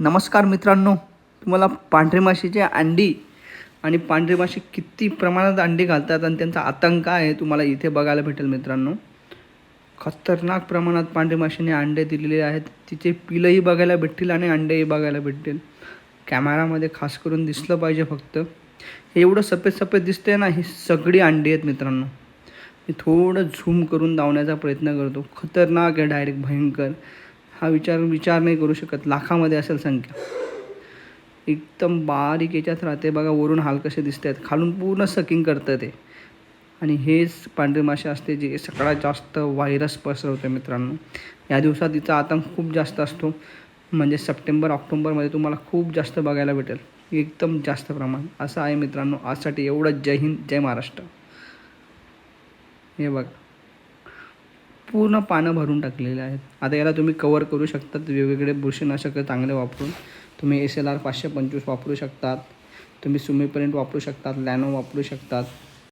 नमस्कार मित्रांनो तुम्हाला पांढरी माशीचे अंडी आणि पांढरी माशी किती प्रमाणात अंडी घालतात आणि त्यांचा आतंक आहे तुम्हाला इथे बघायला भेटेल मित्रांनो. खतरनाक प्रमाणात पांढरी माशीने अंडे दिलेले आहेत. तिचे पिलंही बघायला भेटतील आणि अंडेही बघायला भेटतील. कॅमेरामध्ये खास करून दिसलं पाहिजे फक्त. हे एवढं सफेद सफेद दिसते ना ही सगळी अंडी आहेत मित्रांनो. मी थोडं झूम करून धावण्याचा प्रयत्न करतो. खतरनाक आहे डायरेक्ट भयंकर. हा विचार विचार नाही करू शकत. लाखामध्ये असेल संख्या. एकदम बारीक याच्यात राहते बघा वरून हाल कसे दिसत आहेत खालून पूर्ण सकिंग करतं ते. आणि हेच पांढरी माशी असते जे सगळ्यात जास्त व्हायरस पसरवते मित्रांनो. या दिवसात तिचा आतंक खूप जास्त असतो. म्हणजे सप्टेंबर ऑक्टोबरमध्ये तुम्हाला खूप जास्त बघायला भेटेल. एकदम जास्त प्रमाण. असं आहे मित्रांनो आजसाठी एवढं जय हिंद जय महाराष्ट्र. हे बघा. पूर्ण पानं भरून टाकलेले आहेत. आता याला तुम्ही कवर करू शकतात. वेगवेगळे बुरशीनाशक चांगले वापरून. तुम्ही एस एल आर पाचशे पंचवीस वापरू शकतात. तुम्ही सुमीपर्यंत वापरू शकतात. लॅनो वापरू शकतात.